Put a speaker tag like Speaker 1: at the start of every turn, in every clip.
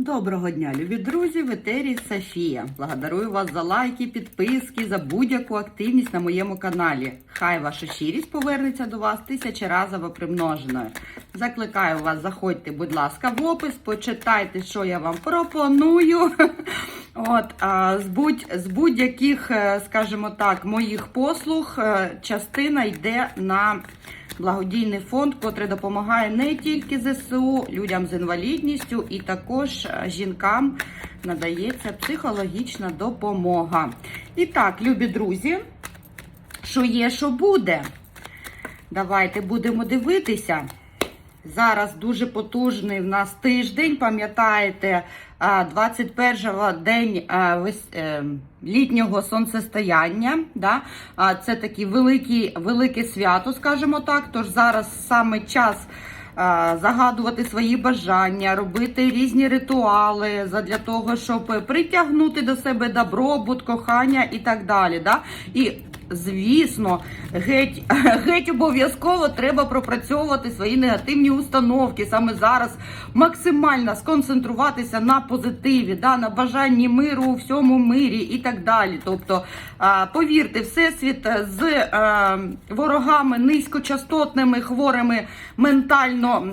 Speaker 1: Доброго дня, любі друзі! В етері Софія. Благодарую вас за лайки, підписки, за будь-яку активність на моєму каналі. Хай ваша щирість повернеться до вас тисячеразово примноженою. Закликаю вас, заходьте, будь ласка, в опис, почитайте, що я вам пропоную. От, з будь з будь-яких, е, скажімо так, моїх послуг е, частина йде на благодійний фонд, котрий допомагає не тільки ЗСУ, людям з інвалідністю, і також е, жінкам надається психологічна допомога. І так, любі друзі, що є, що буде. Давайте будемо дивитися. Зараз дуже потужний в нас тиждень, пам'ятаєте, 21-го день е, літнього сонцестояння. Да? Це таке велике, велике свято, скажімо так. Тож зараз саме час загадувати свої бажання, робити різні ритуали задля того, щоб притягнути до себе добробут, кохання і так далі. Да? І Звісно, геть, геть обов'язково треба пропрацьовувати свої негативні установки. Саме зараз максимально сконцентруватися на позитиві, да, на бажанні миру у всьому мирі і так далі. Тобто, повірте, всесвіт з е, ворогами низькочастотними, хворими ментально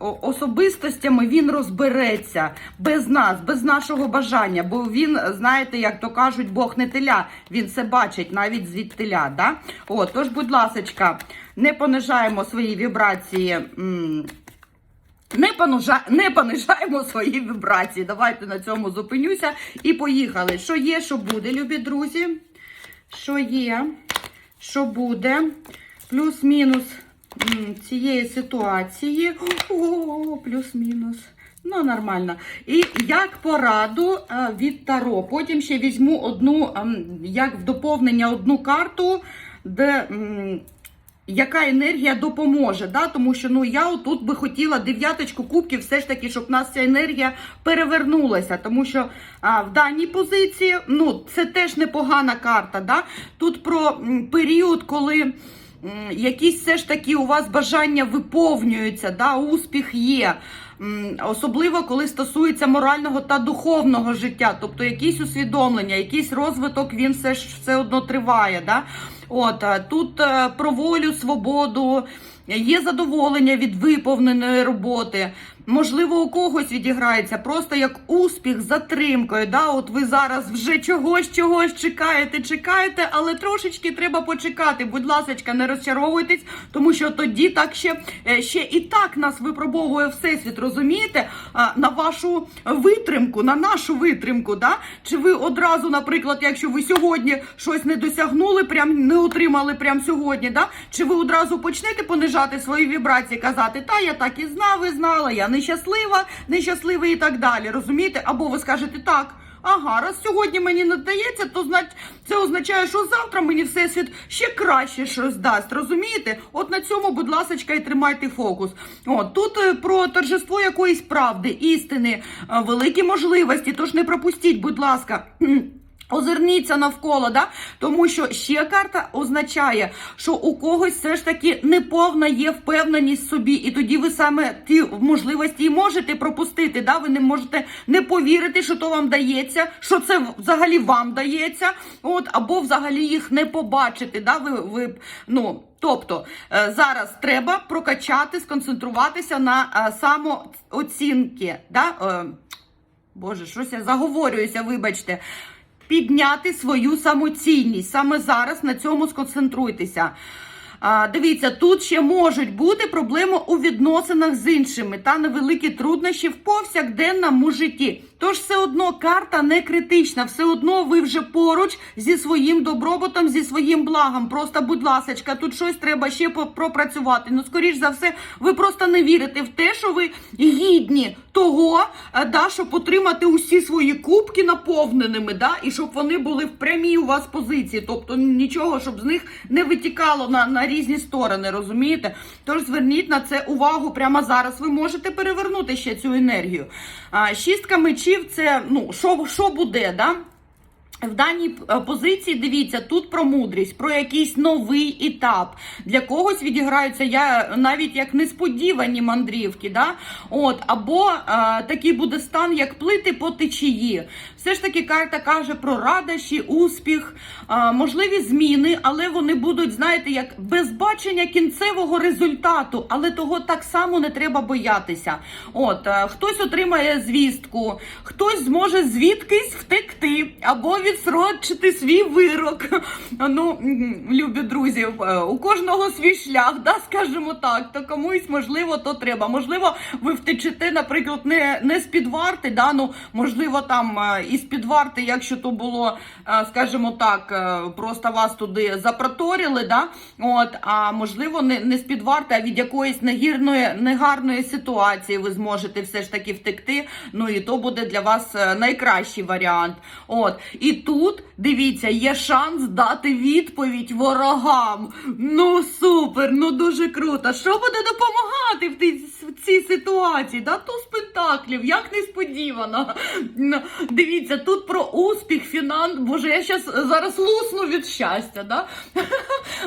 Speaker 1: особистостями він розбереться без нас, без нашого бажання. Бо він, знаєте, як то кажуть, Бог не теля, він все бачить навіть звідтиля. Да? О, тож, будь ласочка, не понижаємо свої вібрації. не, понужа... не понижаємо свої вібрації. Давайте на цьому зупинюся і поїхали. Що є, що буде, любі друзі? Що є, що буде? Плюс-мінус цієї ситуації. О, плюс-мінус. Ну, нормально. І як пораду е, від Таро. Потім ще візьму одну, ем, як в доповнення одну карту, де. яка енергія допоможе, да? тому що ну я отут би хотіла дев'яточку кубків, все ж таки, щоб в нас ця енергія перевернулася. Тому що а, в даній позиції ну це теж непогана карта. Да? Тут про період, коли якісь все ж таки у вас бажання виповнюються, да? успіх є. Особливо коли стосується морального та духовного життя, тобто якісь усвідомлення, якийсь розвиток він все ж все одно триває. Да? От е, тут е, про волю, свободу, є задоволення від виповненої роботи. Можливо, у когось відіграється просто як успіх з затримкою. Да? От ви зараз вже чогось, чогось чекаєте, чекаєте, але трошечки треба почекати. Будь ласка, не розчаровуйтесь, тому що тоді так ще, е, ще і так нас випробовує всесвіт, розумієте? На вашу витримку, на нашу витримку. Да? Чи ви одразу, наприклад, якщо ви сьогодні щось не досягнули, прям не отримали прям сьогодні, да? чи ви одразу почнете понижати свої вібрації, казати, та я так і знав, і знала, я нещаслива, нещаслива і так далі. Розумієте? Або ви скажете так. Ага, раз сьогодні мені не дається, то це означає, що завтра мені всесвіт ще краще щось дасть. Розумієте? От на цьому, будь ласка, і тримайте фокус. От тут е, про торжество якоїсь правди, істини, е, великі можливості. Тож не пропустіть, будь ласка. Озирніться навколо, да? тому що ще карта означає, що у когось все ж таки неповна є впевненість в собі, і тоді ви саме ті можливості і можете пропустити. Да? Ви не можете не повірити, що то вам дається, що це взагалі вам дається, от або взагалі їх не побачити. Да? Ви, ви ну. Тобто е, зараз треба прокачати, сконцентруватися на е, самооцінки. Да? Е, Боже, щось я заговорююся, вибачте. Підняти свою самоцінність. Саме зараз на цьому сконцентруйтеся. А, дивіться, тут ще можуть бути проблеми у відносинах з іншими та невеликі труднощі в повсякденному житті. Тож все одно карта не критична, все одно ви вже поруч зі своїм добробутом, зі своїм благом. Просто, будь ласочка, тут щось треба ще пропрацювати. Ну, скоріш за все, ви просто не вірите в те, що ви гідні того, е, да, щоб отримати усі свої кубки наповненими, да, і щоб вони були в прямій у вас позиції. Тобто нічого, щоб з них не витікало на, на різні сторони, розумієте? Тож зверніть на це увагу прямо зараз. Ви можете перевернути ще цю енергію. А, шістка мечів це ну, що, що буде, да? В даній е, позиції дивіться тут про мудрість, про якийсь новий етап. Для когось відіграються я навіть як несподівані мандрівки. Да? От, або е, такий буде стан, як плити по течії. Все ж таки карта каже про радощі, успіх, е, можливі зміни, але вони будуть, знаєте, як без бачення кінцевого результату, але того так само не треба боятися. От, е, хтось отримає звістку, хтось зможе звідкись втекти або відсрочити свій вирок. Ну, любі друзі, е, у кожного свій шлях, да, скажімо так, то комусь можливо то треба. Можливо, ви втечете, наприклад, не, не з під варти, да, ну можливо, там е, із під варти, якщо то було, е, скажімо так, просто вас туди запроторили, да, от, а можливо, не, не з під варти, а від якоїсь негірної, негарної ситуації ви зможете все ж таки втекти. Ну і то буде для вас найкращий варіант. От тут дивіться, є шанс дати відповідь ворогам. Ну супер, ну дуже круто. Що буде допомагати в тій в цій ситуації? Да, туз пентаклів, як несподівано. Дивіться, тут про успіх, фінанс. Боже, я щас зараз лусну від щастя. Да?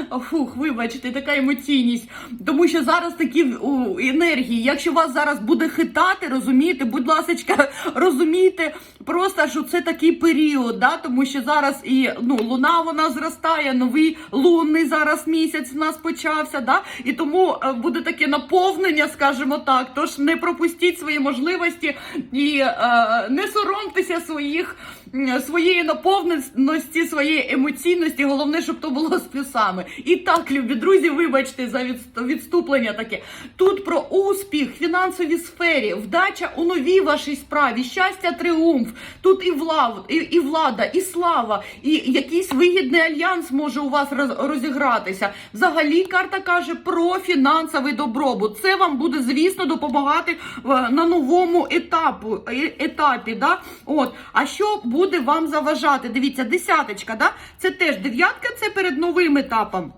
Speaker 1: Фух, вибачте, така емоційність. Тому що зараз такі у, енергії. Якщо вас зараз буде хитати, розумієте, будь ласка, розумійте просто, що це такий період, да? тому що зараз і ну, луна вона зростає, новий лунний зараз місяць в нас почався. Да? І тому е, буде таке наповнення, скажімо так. Тож не пропустіть свої можливості і е, не соромтеся своїх. Своєї наповненості, своєї емоційності, головне, щоб то було з плюсами. І так, любі друзі, вибачте за відступлення таке. Тут про успіх, в фінансовій сфері, вдача у новій вашій справі, щастя, тріумф. Тут і влада, і, і влада, і слава, і якийсь вигідний альянс може у вас розігратися. Взагалі, карта каже про фінансовий добробут. Це вам буде, звісно, допомагати е, на новому етапу, е- етапі. Да? От. А що буде вам заважати? Дивіться, десяточка, да? це теж дев'ятка, це перед новим етапом.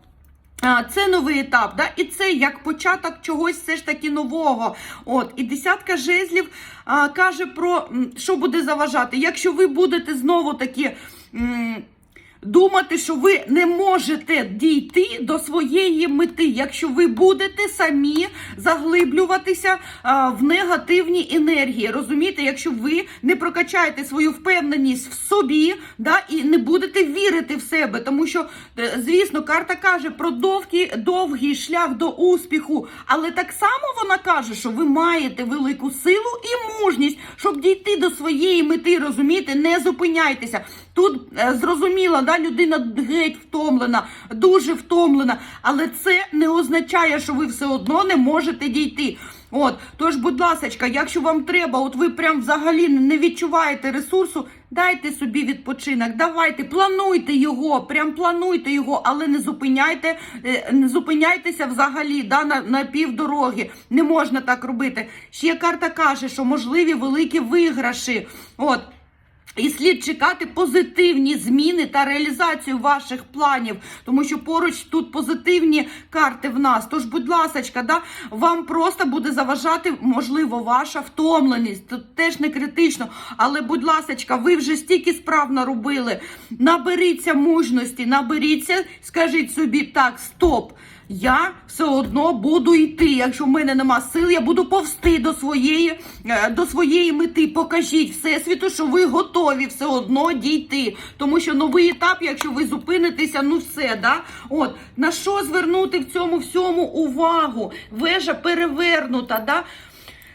Speaker 1: Це новий етап, да? і це як початок чогось все ж таки нового. От, і десятка жезлів а, каже про що буде заважати. Якщо ви будете знову такі. м, Думати, що ви не можете дійти до своєї мети, якщо ви будете самі заглиблюватися а, в негативні енергії. Розумієте, якщо ви не прокачаєте свою впевненість в собі, да, і не будете вірити в себе, тому що, е, звісно, карта каже про довгий, довгий шлях до успіху, але так само вона каже, що ви маєте велику силу і мужність, щоб дійти до своєї мети. Розумієте, не зупиняйтеся. Тут е, зрозуміло, да, людина геть втомлена, дуже втомлена, але це не означає, що ви все одно не можете дійти. От, тож, будь ласка, якщо вам треба, от ви прям взагалі не відчуваєте ресурсу, дайте собі відпочинок, давайте, плануйте його, прям плануйте його, але не зупиняйте, е, не зупиняйтеся взагалі да, на, на півдороги. Не можна так робити. Ще карта каже, що можливі великі виграші. От. І слід чекати позитивні зміни та реалізацію ваших планів, тому що поруч тут позитивні карти в нас. Тож, будь ласка, да, вам просто буде заважати, можливо, ваша втомленість. Тут теж не критично. Але, будь ласка, ви вже стільки справ наробили. Наберіться мужності, наберіться, скажіть собі так, стоп. Я все одно буду йти. Якщо в мене нема сил, я буду повсти до своєї, е, до своєї мети. Покажіть всесвіту, що ви готові все одно дійти. Тому що новий етап, якщо ви зупинитеся, ну все, да? От на що звернути в цьому всьому увагу? Вежа перевернута, да?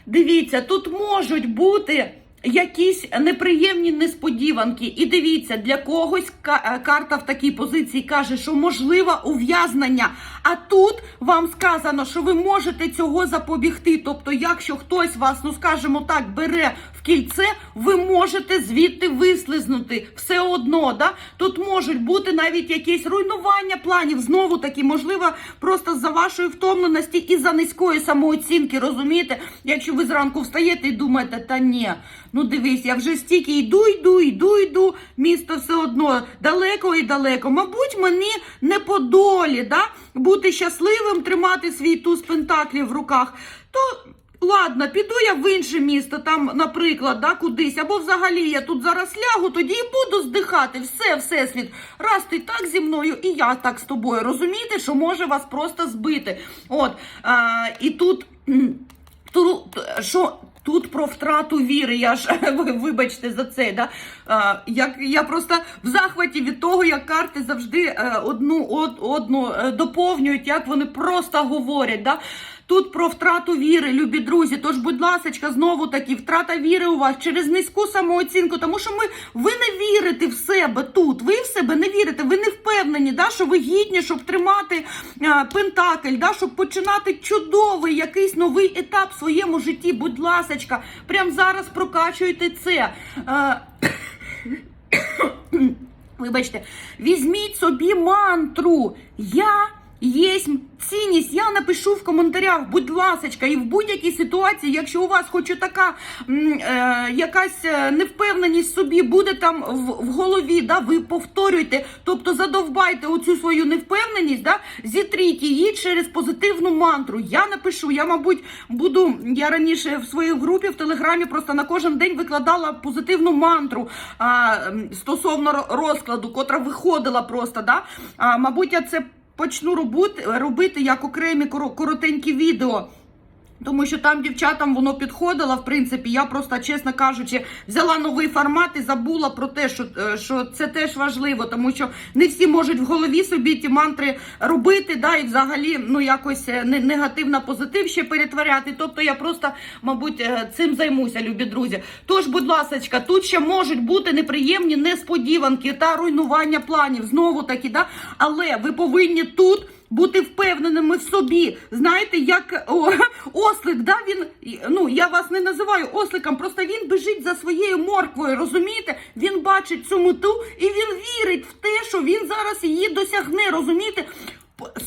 Speaker 1: Дивіться, тут можуть бути. Якісь неприємні несподіванки, і дивіться, для когось е, карта в такій позиції каже, що можливе ув'язнення. А тут вам сказано, що ви можете цього запобігти. Тобто, якщо хтось вас, ну скажімо так, бере кільце, ви можете звідти вислизнути все одно. Да? Тут можуть бути навіть якісь руйнування планів. Знову таки, можливо, просто за вашої втомленості і за низької самооцінки. Розумієте, якщо ви зранку встаєте і думаєте, та ні, ну дивись, я вже стільки йду, йду, йду, йду. Місто все одно далеко і далеко. Мабуть, мені не по долі, да? бути щасливим, тримати свій туз пентаклів в руках. То Ладно, піду я в інше місто, там, наприклад, да, кудись, або взагалі я тут зараз лягу, тоді і буду здихати. Все, всесвіт. Раз ти так зі мною, і я так з тобою. Розумієте, що може вас просто збити. От, а, і тут, тут, що. Тут про втрату віри, я ж вибачте за це. Да? А, як, я просто в захваті від того, як карти завжди е, одну од, одну е, доповнюють, як вони просто говорять. Да? Тут про втрату віри, любі друзі. Тож, будь ласка, знову таки, втрата віри у вас через низьку самооцінку, тому що ми ви не вірите в себе тут. Ви в себе не вірите, ви не впевнені, да, що ви гідні, щоб тримати а, пентакль, да, щоб починати чудовий якийсь новий етап в своєму житті. Будь ласка, прямо зараз прокачуйте це. А, Вибачте, візьміть собі мантру. Я єсть цінність. Я напишу в коментарях, будь ласочка, і в будь-якій ситуації, якщо у вас хоч така е, якась е, невпевненість собі буде там в, в голові, да, ви повторюйте, тобто задовбайте оцю свою невпевненість, да, зітріть її через позитивну мантру. Я напишу, я, мабуть, буду. Я раніше в своїй групі в телеграмі просто на кожен день викладала позитивну мантру а, стосовно розкладу, котра виходила просто. Да? А, мабуть, я це почну робити, робити як окремі коро- коротенькі відео. Тому що там дівчатам воно підходило, в принципі, я просто, чесно кажучи, взяла новий формат і забула про те, що, е, що це теж важливо, тому що не всі можуть в голові собі ті мантри робити, да, і взагалі ну якось е, не- негатив на позитив ще перетворяти. Тобто я просто, мабуть, е, цим займуся, любі друзі. Тож, будь ласка, тут ще можуть бути неприємні несподіванки та руйнування планів. Знову таки, да, але ви повинні тут бути впевненими в собі. Знаєте, як о, ослик, да, він, ну, я вас не називаю осликом, просто він біжить за своєю морквою, розумієте? Він бачить цю мету і він вірить в те, що він зараз її досягне, розумієте?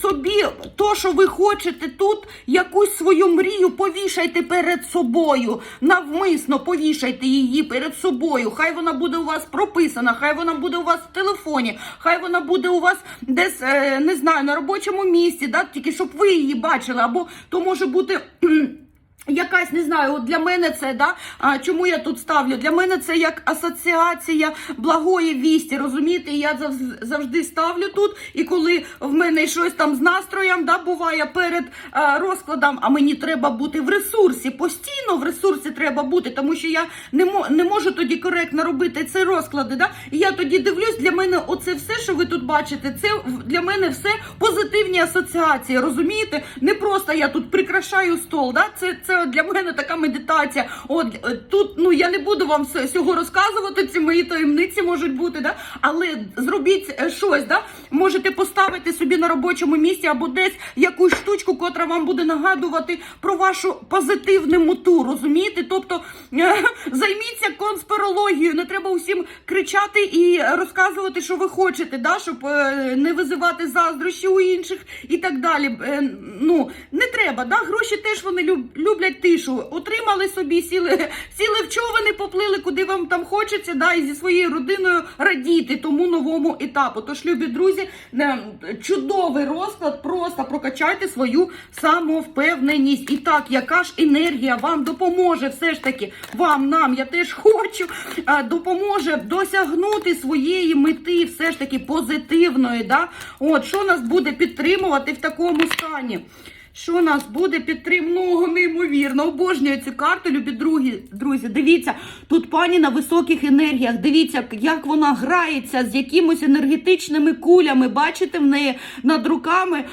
Speaker 1: Собі то, що ви хочете тут, якусь свою мрію повішайте перед собою. Навмисно повішайте її перед собою. Хай вона буде у вас прописана, хай вона буде у вас в телефоні, хай вона буде у вас десь, е, не знаю, на робочому місці, да? тільки щоб ви її бачили, або то може бути. Якась не знаю, от для мене це да. А чому я тут ставлю? Для мене це як асоціація благої вісті. Розумієте, я завжди ставлю тут. І коли в мене щось там з настроєм да, буває перед е, розкладом, а мені треба бути в ресурсі. Постійно в ресурсі треба бути, тому що я не, мо- не можу тоді коректно робити ці розклади. Да? І я тоді дивлюсь, для мене оце все, що ви тут бачите, це для мене все позитивні асоціації. Розумієте? Не просто я тут прикрашаю стол. Да? Це, це для мене така медитація. От е, тут ну я не буду вам всього розказувати. Ці мої таємниці можуть бути, да? але зробіть е, щось. Да? Можете поставити собі на робочому місці або десь якусь штучку, котра вам буде нагадувати про вашу позитивну мету. Розумієте? Тобто е, займіться конспірологією. Не треба усім кричати і розказувати, що ви хочете, да? щоб не визивати заздрощі у інших і так далі. Ну не треба. Да? Гроші теж вони люб- люблять тишу. Отримали собі, сіли, сіли в човени, поплили, куди вам там хочеться, да? і зі своєю родиною радіти тому новому етапу. Тож, любі друзі, чудовий розклад. Просто прокачайте свою самовпевненість. І так, яка ж енергія вам допоможе все ж таки вам, нам, я теж хочу, допоможе досягнути своєї мети, все ж таки позитивної. Да? От, що нас буде підтримувати в такому стані? Що нас буде підтримного, неймовірно. Обожнюю цю карту, любі другі, Друзі, дивіться, тут пані на високих енергіях. Дивіться, як вона грається з якимось енергетичними кулями. Бачите, в неї над руками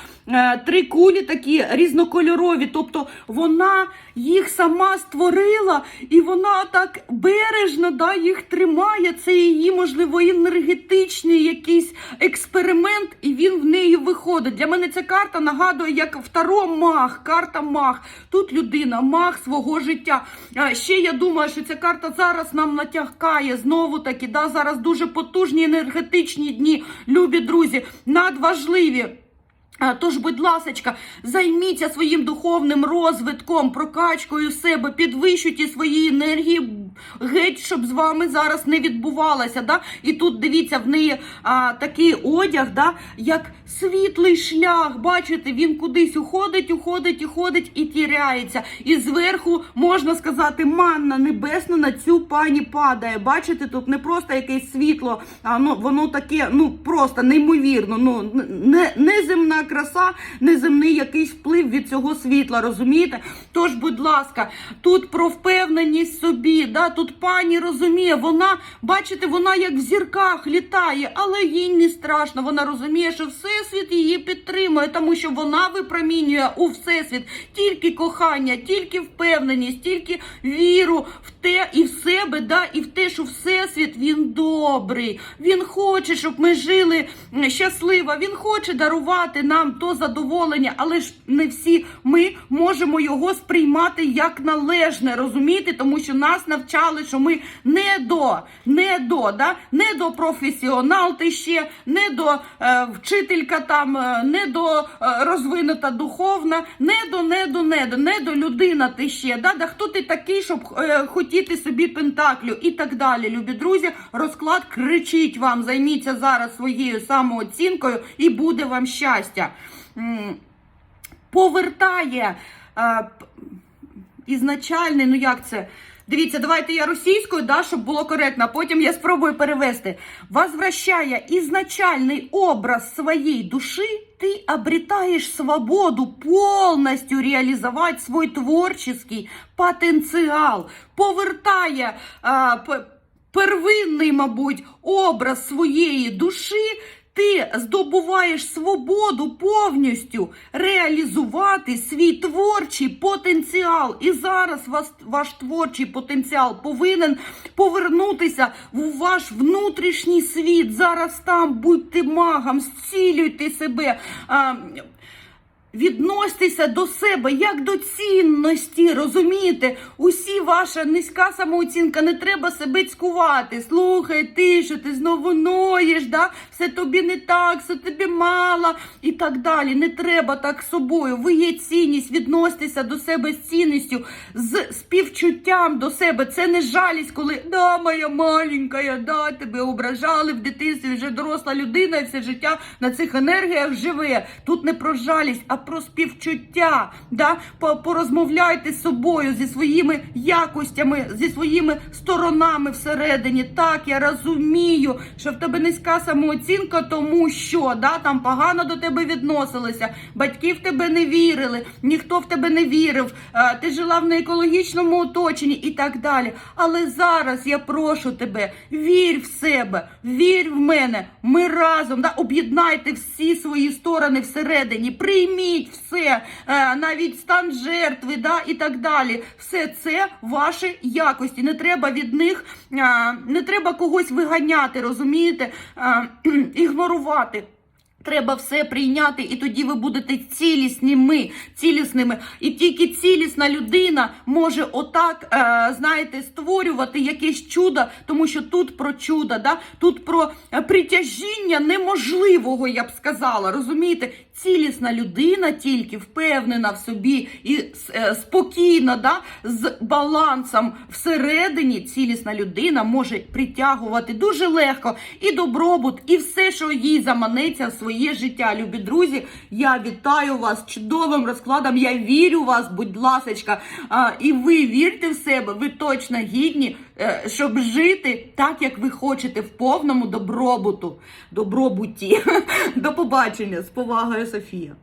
Speaker 1: три кулі такі різнокольорові. Тобто вона їх сама створила, і вона так бережно да, їх тримає. Це її, можливо, енергетичний якийсь експеримент, і він в неї виходить. Для мене ця карта нагадує, як второ маг, карта маг. Тут людина, маг свого життя. А ще я думаю, що ця карта зараз нам натягкає знову таки. Да, зараз дуже потужні енергетичні дні, любі друзі, надважливі. Тож, будь ласочка, займіться своїм духовним розвитком, прокачкою себе, підвищуйте свої енергії, геть, щоб з вами зараз не відбувалося. Да? І тут дивіться, в неї а, такий одяг, да? як світлий шлях. Бачите, він кудись уходить, уходить, уходить і тіряється. І зверху, можна сказати, манна небесна на цю пані падає. Бачите, тут не просто якесь світло, а ну, воно таке, ну просто неймовірно. Ну, не, неземна краса, неземний якийсь вплив від цього світла, розумієте? Тож, будь ласка, тут про впевненість собі, да, тут пані розуміє, вона, бачите, вона як в зірках літає, але їй не страшно. Вона розуміє, що всесвіт її підтримує, тому що вона випромінює у всесвіт тільки кохання, тільки впевненість, тільки віру в те і в себе, да, і в те, що всесвіт він добрий. Він хоче, щоб ми жили щасливо. Він хоче дарувати нам то задоволення, але ж не всі ми можемо його сприймати як належне, розумієте? Тому що нас навчали, що ми не до, не до, да? не до професіонал ти ще, не до е, вчителька там, е, не до е, розвинута духовна, не до, не до, не до, не до людина ти ще. Да? Да хто ти такий, щоб е, хотіти собі пентаклю і так далі, любі друзі. Розклад кричить вам, займіться зараз своєю самооцінкою і буде вам щастя. Повертає е, ізначальний, ну як це? Дивіться, давайте я російською, да, щоб було коректно, а потім я спробую перевести. Возвращая изначальный образ своей души, ты обретаешь свободу полностью реализовать свой творческий потенціал. Повертає а, первинний, мабуть, образ своєї душі, ти здобуваєш свободу повністю реалізувати свій творчий потенціал. І зараз вас, ваш творчий потенціал повинен повернутися в ваш внутрішній світ. Зараз там будьте магом, зцілюйте себе. Відносьтеся до себе як до цінності, розумієте? Усі ваша низька самооцінка, не треба себе цькувати. Слухай, ти що ти знову ноєш, да? все тобі не так, все тобі мало і так далі. Не треба так з собою. Ви є цінність, відносьтеся до себе з цінністю, з співчуттям до себе. Це не жалість, коли да, моя маленька, да, тебе ображали в дитинстві, вже доросла людина і все життя на цих енергіях живе. Тут не про жалість, а про співчуття. Да? Порозмовляйте з собою зі своїми якостями, зі своїми сторонами всередині. Так, я розумію, що в тебе низька самооцінка, тому що да, там погано до тебе відносилися, батьки в тебе не вірили, ніхто в тебе не вірив, е, ти жила в неекологічному оточенні і так далі. Але зараз я прошу тебе, вір в себе, вір в мене. Ми разом да, об'єднайте всі свої сторони всередині, прийміть все, е, навіть стан жертви, да, і так далі. Все це ваші якості. Не треба від них, е, не треба когось виганяти, розумієте, Е, ігнорувати. Треба все прийняти, і тоді ви будете цілісними, цілісними. І тільки цілісна людина може отак, е, знаєте, створювати якесь чудо, тому що тут про чудо, да? тут про е, притяжіння неможливого, я б сказала. Розумієте? Цілісна людина тільки впевнена в собі і е, спокійна, да? з балансом всередині, цілісна людина може притягувати дуже легко і добробут, і все, що їй заманеться в своє життя. Любі друзі, я вітаю вас чудовим розкладом. Я вірю в вас, будь ласочка. І ви вірте в себе, ви точно гідні, е, щоб жити так, як ви хочете, в повному добробуту, добробуті. До побачення з повагою, Софія.